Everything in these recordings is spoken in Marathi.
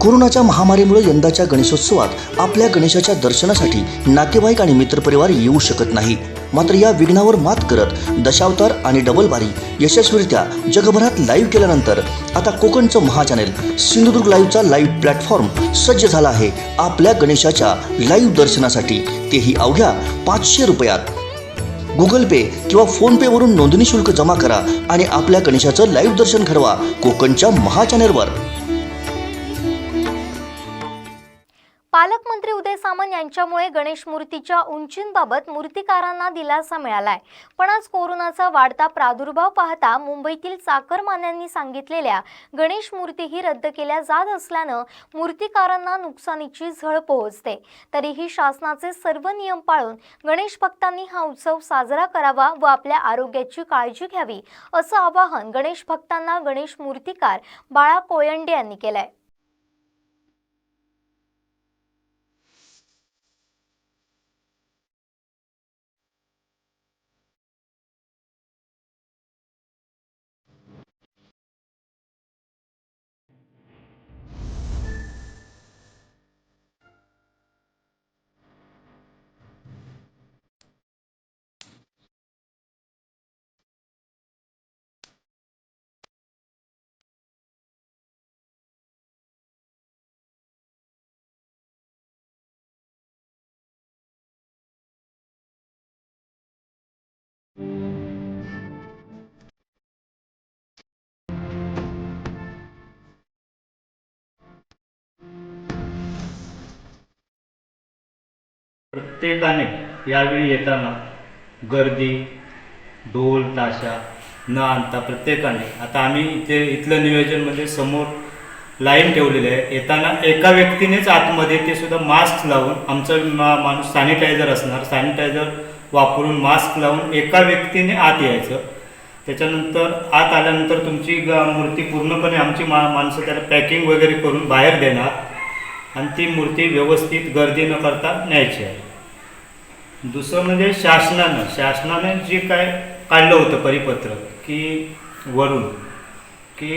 कोरोनाच्या महामारीमुळे यंदाच्या गणेशोत्सवात आपल्या गणेशाच्या दर्शनासाठी नातेवाईक आणि मित्रपरिवार येऊ शकत नाही. मात्र या विघ्नावर मात करत दशावतार आणि डबलबारी यशस्वीरित्या जगभरात लाईव्ह केल्यानंतर आता कोकणचं महाचॅनेल सिंधुदुर्ग लाईव्हचा लाईव्ह प्लॅटफॉर्म सज्ज झाला आहे. आपल्या गणेशाच्या लाईव्ह दर्शनासाठी तेही अवघ्या पाचशे रुपयात. गुगल पे किंवा फोन पे वरून नोंदणी शुल्क जमा करा आणि आपल्या गणेशाचं लाईव्ह दर्शन घडवा कोकणच्या महाचॅनेलवर. पालकमंत्री उदय सामंत यांच्यामुळे गणेश मूर्तीच्या उंचींबाबत मूर्तिकारांना दिलासा मिळालाय. पण आज कोरोनाचा वाढता प्रादुर्भाव पाहता मुंबईतील चाकरमान्यांनी सांगितलेल्या गणेश मूर्तीही रद्द केल्या जात असल्यानं मूर्तिकारांना नुकसानीची झळ पोहोचते. तरीही शासनाचे सर्व नियम पाळून गणेश भक्तांनी हा उत्सव साजरा करावा व आपल्या आरोग्याची काळजी घ्यावी असं आवाहन गणेश भक्तांना गणेश मूर्तिकार बाळा कोयंडे यांनी केलंय. प्रत्येकाने यावेळी येताना गर्दी ढोल ताशा न आणता प्रत्येकाने आता आम्ही इथे इथलं नियोजन म्हणजे समोर लाईन ठेवलेली आहे. येताना एका व्यक्तीनेच आतमध्ये ते सुद्धा मास्क लावून आमचं मा माणूस सॅनिटायझर असणार. सॅनिटायझर वापरून मास्क लावून एका व्यक्तीने आत यायचं. त्याच्यानंतर आत आल्यानंतर तुमची ग मूर्ती पूर्णपणे आमची मा माणसं त्याला पॅकिंग वगैरे करून बाहेर देणार आणि ती मूर्ती व्यवस्थित गर्दी न करता न्यायची आहे. दुसरं म्हणजे शासनानं शासनाने जे काय काढलं होतं परिपत्र की वरून की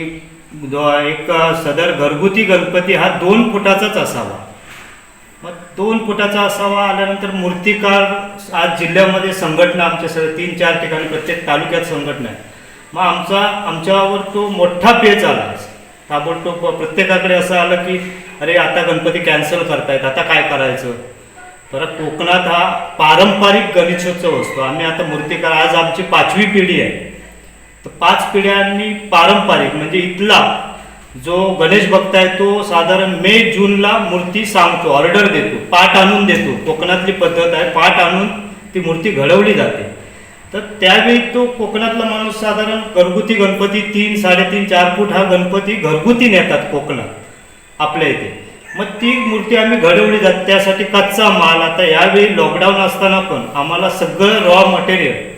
एक सदर घरगुती गणपती हा दोन फुटाचाच असावा. मग दोन फुटाचा असावा आल्यानंतर मूर्तिकार आज जिल्ह्यामध्ये संघटना आमच्या सर तीन चार ठिकाणी प्रत्येक तालुक्यात संघटना आहे. मग आमचा आमच्यावर तो मोठा पेच आला ताबडतोब प्रत्येकाकडे असं आलं की अरे आता गणपती कॅन्सल करतायत आता काय करायचं? परत कोकणात हा पारंपरिक गणेशोत्सव असतो. आम्ही आता मूर्तिकार आज आमची पाचवी पिढी आहे. तर पाच पिढ्यांनी पारंपरिक म्हणजे इथला जो गणेश भक्त आहे तो साधारण मे जूनला मूर्ती सांगतो ऑर्डर देतो पाठ आणून देतो. कोकणातली पद्धत आहे पाठ आणून ती मूर्ती घडवली जाते. तर त्यावेळी तो कोकणातला माणूस साधारण घरगुती गणपती तीन साडेतीन चार फूट हा गणपती घरगुती नेतात कोकणात आपल्या इथे. मग ती मूर्ती आम्ही घडवली जाते त्यासाठी कच्चा माल. आता यावेळी लॉकडाऊन असताना पण आम्हाला सगळं रॉ मटेरियल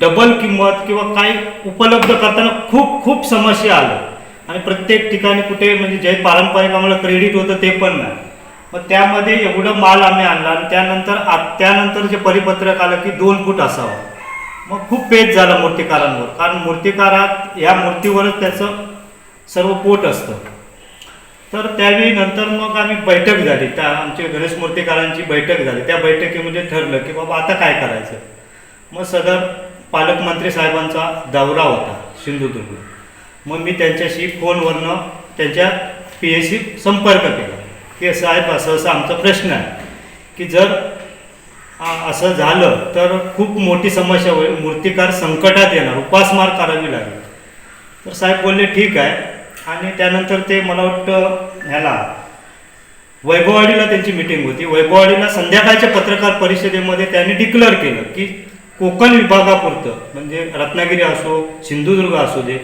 डबल किंमत किंवा काही उपलब्ध करताना खूप खूप समस्या आल्या. आणि प्रत्येक ठिकाणी कुठे म्हणजे जे पारंपरिक आम्हाला क्रेडिट होतं ते पण नाही. मग त्यामध्ये एवढं माल आम्ही आणला आणि त्यानंतर आ- त्यानंतर जे परिपत्रक आलं की दोन फूट असावं. मग खूप पेच झाला मूर्तिकारांवर. कारण मूर्तिकारात या मूर्तीवरच त्याचं सर्व पोट असतं. तर त्यावेळी नंतर मग आम्ही बैठक झाली. त्या आमच्या गणेश मूर्तिकारांची बैठक झाली. त्या बैठकीमध्ये ठरलं की बाबा आता काय करायचं? मग सदर पालकमंत्री साहेबांचा दौरा होता सिंधुदुर्ग मग मी त्यांच्याशी फोनवरनं त्यांच्या पी एस सी संपर्क केला. की साहेब असं असं आमचा प्रश्न आहे. की जर असं झालं तर खूप मोठी समस्या होईल. मूर्तिकार संकटात येणार उपासमार करावी लागेल. तर साहेब बोलले ठीक आहे. आणि त्यानंतर ते मला वाटतं ह्याला वैभववाडीला त्यांची मिटिंग होती. वैभववाडीला संध्याकाळच्या पत्रकार परिषदेमध्ये त्यांनी डिक्लेअर केलं की कोकण विभागापुरतं म्हणजे रत्नागिरी असो सिंधुदुर्ग असू दे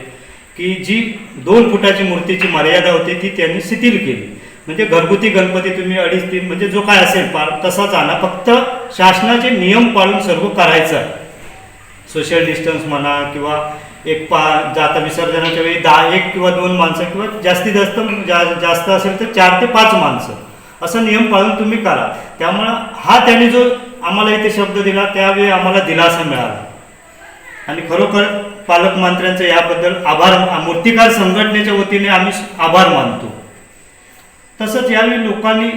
की जी दोन फुटाची मूर्तीची मर्यादा होती ती त्यांनी शिथिल केली. म्हणजे घरगुती गणपती तुम्ही अडीच तीन म्हणजे जो काय असेल पार तसाच आणा. फक्त शासनाचे नियम पाळून सर्व करायचं आहे. सोशल डिस्टन्स म्हणा किंवा एक पा जाता विसर्जनाच्या वेळी दहा एक किंवा दोन माणसं किंवा जास्तीत जास्त जा जास्त असेल तर चार ते पाच माणसं. असा नियम पाळून तुम्ही करा. त्यामुळं हा त्याने जो आम्हाला इथे शब्द दिला त्यावेळी आम्हाला दिलासा मिळाला. आणि खरोखर पालकमंत्र्यांचं याबद्दल आभार मूर्तिकार संघटनेच्या वतीने आम्ही आभार मानतो. तसंच यावेळी लोकांनी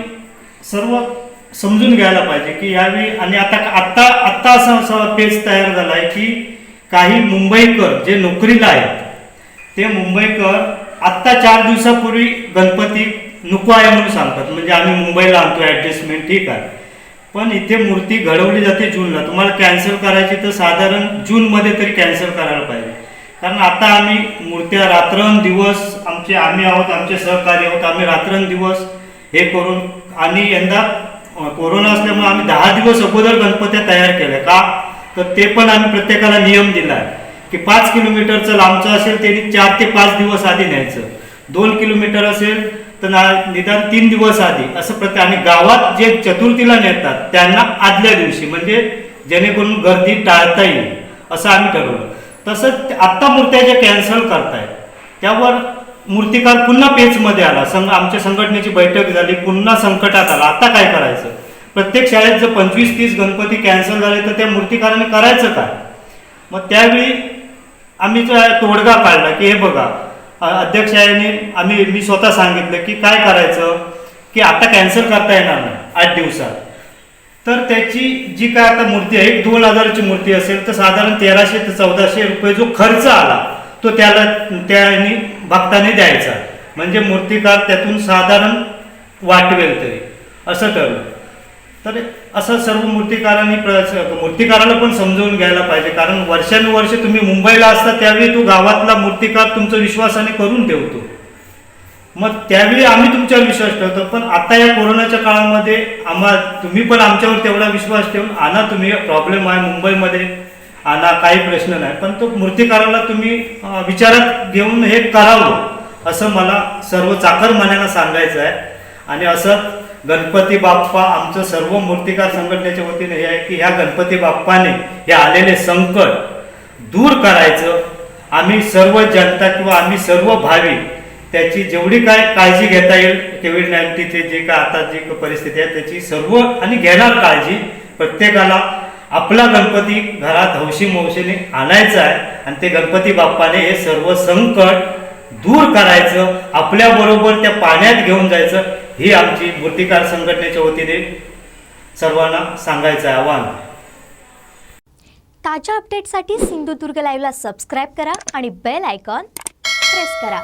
सर्व समजून घ्यायला पाहिजे की यावेळी आणि आता आत्ता आत्ता असा असा पेज तयार झाला आहे की काही मुंबईकर जे नोकरीला आहेत ते मुंबईकर आत्ता चार दिवसापूर्वी गणपती नको आहे म्हणून सांगतात. म्हणजे आम्ही मुंबईला आणतो ॲडजस्टमेंट ठीक आहे. पण इथे मूर्ती घडवली जाते जूनला. तुम्हाला कॅन्सल करायची तर साधारण जूनमध्ये तरी कॅन्सल करायला पाहिजे. कारण आता आम्ही मूर्त्या रात्रंदिवस आमचे आम्ही आहोत आमचे सहकारी आहोत आम्ही रात्रंदिवस हे करून आणि यंदा कोरोना असल्यामुळे आम्ही दहा दिवस अगोदर गणपत्या तयार केल्या. का? तर ते पण आम्ही प्रत्येकाला नियम दिला आहे की पाच किलोमीटरचं लांबचं असेल त्यांनी चार ते पाच दिवस आधी न्यायचं. दोन किलोमीटर असेल तर ना निदान तीन दिवस आधी असं प्रत्येक आणि गावात जे चतुर्थीला नेतात त्यांना आदल्या दिवशी म्हणजे जेणेकरून गर्दी टाळता येईल असं आम्ही ठरवलं. तसंच आत्ता मूर्त्या ज्या कॅन्सल करतायत त्यावर मूर्तिकार पुन्हा पेचमध्ये आला. संघ आमच्या संघटनेची बैठक झाली पुन्हा संकटात आला. आता काय करायचं? प्रत्येक शाळेत जर पंचवीस तीस गणपती कॅन्सल झाले तर त्या मूर्तिकाराने करायचं काय? मग त्यावेळी आम्ही जो तोडगा काढला की हे बघा अध्यक्षाने आम्ही मी स्वतः सांगितलं की काय करायचं की आता कॅन्सल करता येणार नाही आठ दिवसात. तर त्याची जी काय आता मूर्ती आहे एक दोन हजाराची मूर्ती असेल तर साधारण तेराशे ते चौदाशे रुपये जो खर्च आला तो त्याला त्याने भक्ताने द्यायचा. म्हणजे मूर्तिकार त्यातून साधारण वाटवेल तरी. असं ठरलं. तर असं सर्व मूर्तिकारांनी प्र- मूर्तिकाराला पण समजवून घ्यायला पाहिजे. कारण वर्षानुवर्ष तुम्ही मुंबईला असता त्यावेळी तो गावातला मूर्तिकार तुमचा विश्वासाने करून ठेवतो. मग त्यावेळी आम्ही तुमच्यावर विश्वास ठेवतो. पण आता या कोरोनाच्या काळामध्ये आम्हा तुम्ही पण आमच्यावर तेवढा विश्वास ठेवून आणा तुम्ही. प्रॉब्लेम आहे मुंबईमध्ये. आणा काही प्रश्न नाही. पण तो मूर्तिकाराला तुम्ही विचारात घेऊन हे करावं असं मला सर्व चाकरमान्यांना सांगायचं आहे. आणि असं गणपती बाप्पा आमचं सर्व मूर्तिकार संघटनेच्या वतीने हे आहे की ह्या गणपती बाप्पाने हे आलेले संकट दूर करायचं. आम्ही सर्व जनता किंवा आम्ही सर्व भाविक त्याची जेवढी काय काळजी घेता येईल कोविड नाईन्टीनचे जे काय आता जी परिस्थिती आहे त्याची सर्व आणि घेणार काळजी प्रत्येकाला आपला गणपती घरात हौशी मौशीने आणायचा आहे आणि ते गणपती बाप्पाने हे सर्व संकट दूर करायचं आपल्याबरोबर त्या पाण्यात घेऊन जायचं. ही आमची मूर्तिकार संघटनेच्या वतीने सर्वांना सांगायचं आहे आव्हान. ताज्या अपडेटसाठी सिंधुदुर्ग लाईव्हला सबस्क्राईब करा आणि बेल आयकॉन प्रेस करा.